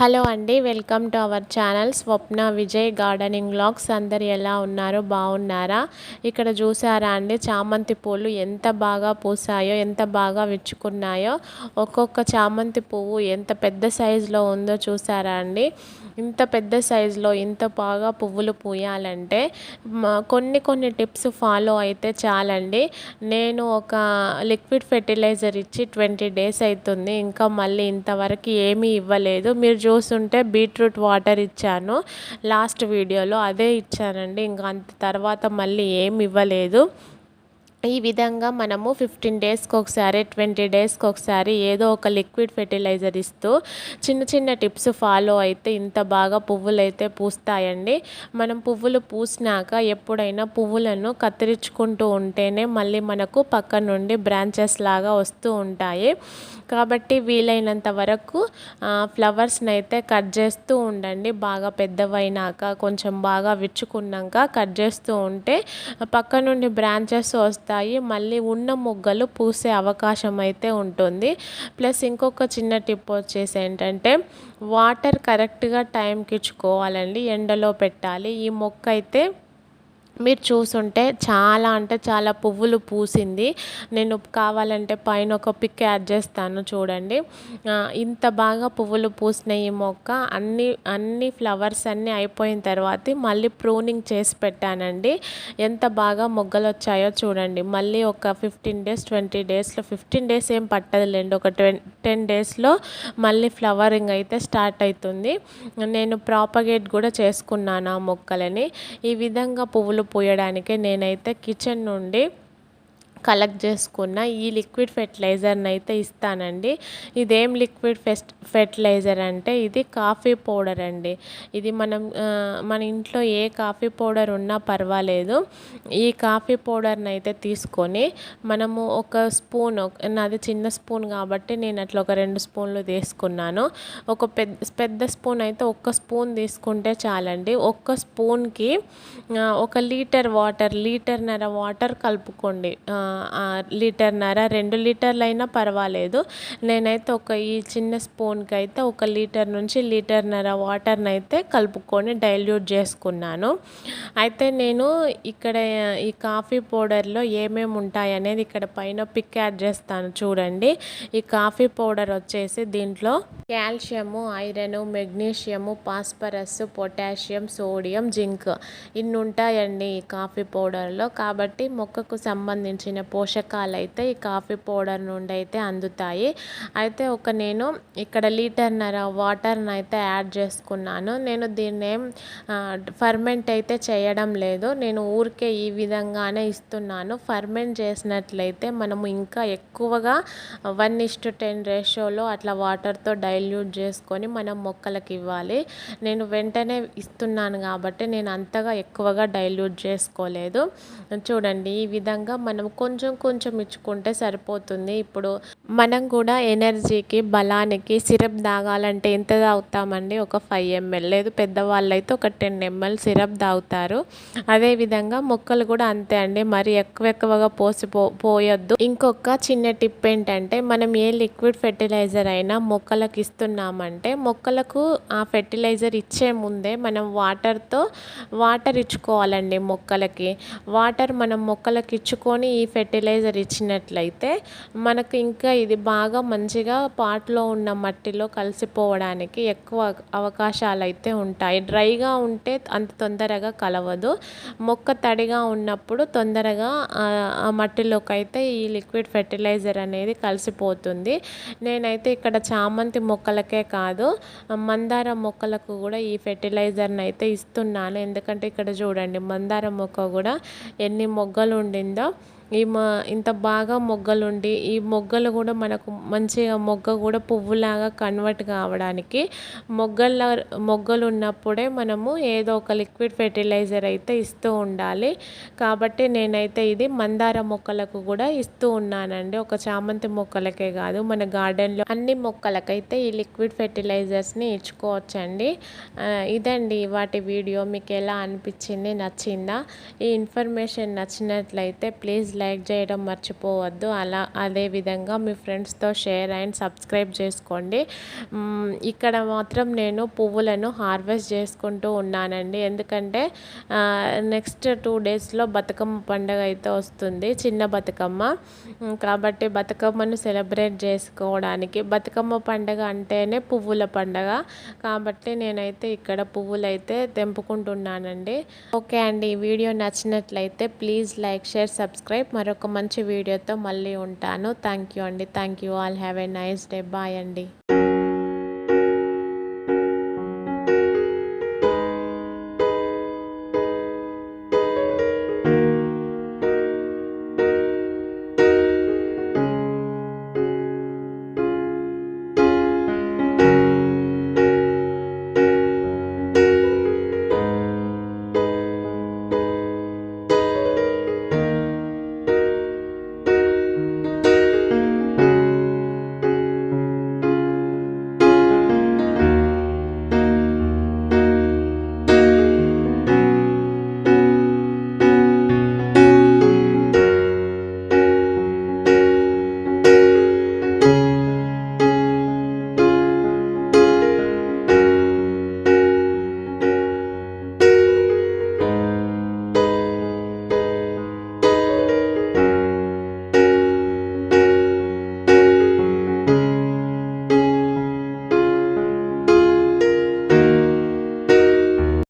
Hello అండి welcome to our channel Swapna Vijay gardening blogs అందరు ఎలా ఉన్నారు? బాగున్నారా? ఇక్కడ చూసారా అండి చామంతి పూలు ఎంత బాగా పూసాయో ఎంత బాగా విచ్చుకున్నాయో ఒక్కొక్క చామంతి పువ్వు ఎంత పెద్ద సైజులో ఉందో చూసారా అండి? ఇంత పెద్ద సైజులో ఇంత బాగా పువ్వులు పూయాలంటే కొన్ని కొన్ని టిప్స్ ఫాలో అయితే చాలండి. నేను ఒక లిక్విడ్ ఫెర్టిలైజర్ ఇచ్చి ట్వంటీ డేస్ అవుతుంది ఇంకా మళ్ళీ ఇంతవరకు ఏమీ ఇవ్వలేదు. మీరు చూస్తుంటే బీట్రూట్ వాటర్ ఇచ్చాను. లాస్ట్ వీడియోలో అదే ఇచ్చానండి. ఇంకా అంత తర్వాత మళ్ళీ ఏమి ఇవ్వలేదు. ఈ విధంగా మనము ఫిఫ్టీన్ డేస్కి ఒకసారి ట్వంటీ డేస్కి ఒకసారి ఏదో ఒక లిక్విడ్ ఫెర్టిలైజర్ ఇస్తూ చిన్న చిన్న టిప్స్ ఫాలో అయితే ఇంత బాగా పువ్వులు అయితే పూస్తాయండి. మనం పువ్వులు పూసినాక ఎప్పుడైనా పువ్వులను కత్తిరించుకుంటూ ఉంటేనే మళ్ళీ మనకు పక్క నుండి బ్రాంచెస్ లాగా వస్తూ ఉంటాయి. కాబట్టి వీలైనంత వరకు ఫ్లవర్స్ని అయితే కట్ చేస్తూ ఉండండి. బాగా పెద్దవైనాక కొంచెం బాగా విచ్చుకున్నాక కట్ చేస్తూ ఉంటే పక్క నుండి బ్రాంచెస్ వస్తాయి. వస్తాయి. మళ్ళీ ఉన్న మొగ్గలు పూసే అవకాశం అయితే ఉంటుంది. ప్లస్ ఇంకొక చిన్న టిప్ వచ్చేసి ఏంటంటే వాటర్ కరెక్ట్గా టైంకి ఇచ్చుకోవాలండి. ఎండలో పెట్టాలి. ఈ మొక్క అయితే మీరు చూసుంటే చాలా అంటే చాలా పువ్వులు పూసింది. నేను కావాలంటే పైన ఒక పిక్ యాడ్ చేస్తాను చూడండి. ఇంత బాగా పువ్వులు పూసిన ఈ మొక్క. అన్ని అన్ని ఫ్లవర్స్ అన్నీ అయిపోయిన తర్వాత మళ్ళీ ప్రూనింగ్ చేసి పెట్టానండి. ఎంత బాగా మొగ్గలు వచ్చాయో చూడండి. మళ్ళీ ఒక ఫిఫ్టీన్ డేస్ ట్వంటీ డేస్లో ఫిఫ్టీన్ డేస్ ఏం పట్టదులేండి. ఒక ట్వెన్ టెన్ డేస్లో మళ్ళీ ఫ్లవరింగ్ అయితే స్టార్ట్ అవుతుంది. నేను ప్రాపగేట్ కూడా చేసుకున్నాను ఆ మొక్కలని. ఈ విధంగా పువ్వులు పోయడానికి నేనైతే కిచెన్ నుండి కలెక్ట్ చేసుకున్న ఈ లిక్విడ్ ఫెర్టిలైజర్ని అయితే ఇస్తానండి. ఇదేం లిక్విడ్ ఫెస్ట్ ఫెర్టిలైజర్ అంటే ఇది కాఫీ పౌడర్ అండి. ఇది మనం మన ఇంట్లో ఏ కాఫీ పౌడర్ ఉన్నా పర్వాలేదు. ఈ కాఫీ పౌడర్ని అయితే తీసుకొని మనము ఒక స్పూన్ నాది చిన్న స్పూన్ కాబట్టి నేను అట్లా ఒక రెండు స్పూన్లు తీసుకున్నాను. ఒక పెద్ద పెద్ద స్పూన్ అయితే ఒక్క స్పూన్ తీసుకుంటే చాలండి. ఒక్క స్పూన్కి ఒక లీటర్ వాటర్ లీటర్నర వాటర్ కలుపుకోండి. లీటర్నర రెండు లీటర్లు అయినా పర్వాలేదు. నేనైతే ఒక ఈ చిన్న స్పూన్కి అయితే ఒక లీటర్ నుంచి లీటర్నర వాటర్ని అయితే కలుపుకొని డైల్యూట్ చేసుకున్నాను. అయితే నేను ఇక్కడ ఈ కాఫీ పౌడర్లో ఏమేమి ఉంటాయి అనేది ఇక్కడ పైన పిక్ యాడ్ చేస్తాను చూడండి. ఈ కాఫీ పౌడర్ వచ్చేసి దీంట్లో calcium iron magnesium phosphorus potassium sodium zinc ఇన్ని ఉంటాయండి ఈ కాఫీ పౌడర్లో. కాబట్టి మొక్కకు సంబంధించిన పోషకాలు అయితే ఈ కాఫీ పౌడర్ నుండి అయితే అందుతాయి. అయితే ఒక నేను ఇక్కడ లీటర్నర వాటర్ని అయితే యాడ్ చేసుకున్నాను. నేను దీన్ని ఏం ఫర్మెంట్ అయితే చేయడం లేదు. నేను ఊరికే ఈ విధంగానే ఇస్తున్నాను. ఫర్మెంట్ చేసినట్లయితే మనము ఇంకా ఎక్కువగా వన్ ఇస్టు టెన్ రేషియోలో అట్లా వాటర్తో డైల్యూట్ చేసుకొని మనం మొక్కలకి ఇవ్వాలి. నేను వెంటనే ఇస్తున్నాను కాబట్టి నేను అంతగా ఎక్కువగా డైల్యూట్ చేసుకోలేదు. చూడండి ఈ విధంగా మనం కొంచెం కొంచెం ఇచ్చుకుంటే సరిపోతుంది. ఇప్పుడు మనం కూడా ఎనర్జీకి బలానికి సిరప్ తాగాలంటే ఎంత తాగుతామండి? ఒక ఫైవ్ ఎంఎల్. లేదు పెద్దవాళ్ళు అయితే ఒక టెన్ ఎంఎల్ సిరప్ తాగుతారు. అదేవిధంగా మొక్కలు కూడా అంతే అండి. మరి ఎక్కువ ఎక్కువగా పోసి పో పోయొద్దు. ఇంకొక చిన్న టిప్ ఏంటంటే మనం ఏ లిక్విడ్ ఫెర్టిలైజర్ అయినా మొక్కలకు ఇస్తున్నామంటే మొక్కలకు ఆ ఫెర్టిలైజర్ ఇచ్చే ముందే మనం వాటర్తో వాటర్ ఇచ్చుకోవాలండి మొక్కలకి. వాటర్ మనం మొక్కలకి ఇచ్చుకొని ఈ ఫెర్టిలైజర్ ఇచ్చినట్లయితే మనకు ఇంకా ఇది బాగా మంచిగా పాట్లో ఉన్న మట్టిలో కలిసిపోవడానికి ఎక్కువ అవకాశాలు అయితే ఉంటాయి. డ్రైగా ఉంటే అంత తొందరగా కలవదు. మొక్క తడిగా ఉన్నప్పుడు తొందరగా ఆ మట్టిలోకి అయితే ఈ లిక్విడ్ ఫెర్టిలైజర్ అనేది కలిసిపోతుంది. నేనైతే ఇక్కడ చామంతి మొక్కలకే కాదు మందార మొక్కలకు కూడా ఈ ఫెర్టిలైజర్ని అయితే ఇస్తున్నాను. ఎందుకంటే ఇక్కడ చూడండి మందార మొక్క కూడా ఎన్ని మొగ్గలు ఉండిందో ఈ మా ఇంత బాగా మొగ్గలుండి ఈ మొగ్గలు కూడా మనకు మంచిగా మొగ్గ కూడా పువ్వులాగా కన్వర్ట్ కావడానికి మొగ్గల మొగ్గలు ఉన్నప్పుడే మనము ఏదో ఒక లిక్విడ్ ఫెర్టిలైజర్ అయితే ఇస్తూ ఉండాలి. కాబట్టి నేనైతే ఇది మందార మొక్కలకు కూడా ఇస్తూ ఉన్నానండి. ఒక చామంతి మొక్కలకే కాదు మన గార్డెన్లో అన్ని మొక్కలకైతే ఈ లిక్విడ్ ఫెర్టిలైజర్స్ని ఇచ్చుకోవచ్చండి. ఇదండి వాటి వీడియో. మీకు ఎలా అనిపించింది నచ్చిందా? ఈ ఇన్ఫర్మేషన్ నచ్చినట్లయితే ప్లీజ్ లైక్ చేయడం మర్చిపోవద్దు. అలా అదేవిధంగా మీ ఫ్రెండ్స్తో షేర్ అండ్ సబ్స్క్రైబ్ చేసుకోండి. ఇక్కడ మాత్రం నేను పువ్వులను హార్వెస్ట్ చేసుకుంటూ ఉన్నానండి. ఎందుకంటే నెక్స్ట్ టూ డేస్లో బతుకమ్మ పండుగ అయితే వస్తుంది. చిన్న బతుకమ్మ. కాబట్టి బతుకమ్మను సెలబ్రేట్ చేసుకోవడానికి బతుకమ్మ పండుగ అంటేనే పువ్వుల పండుగ. కాబట్టి నేనైతే ఇక్కడ పువ్వులు అయితే తెంపుకుంటున్నానండి. ఓకే అండి. ఈ వీడియో నచ్చినట్లయితే ప్లీజ్ లైక్ షేర్ సబ్స్క్రైబ్. మరొక మంచి వీడియోతో మళ్ళీ ఉంటాను. థ్యాంక్ యూ అండి. Thank you all have a nice day bye అండి.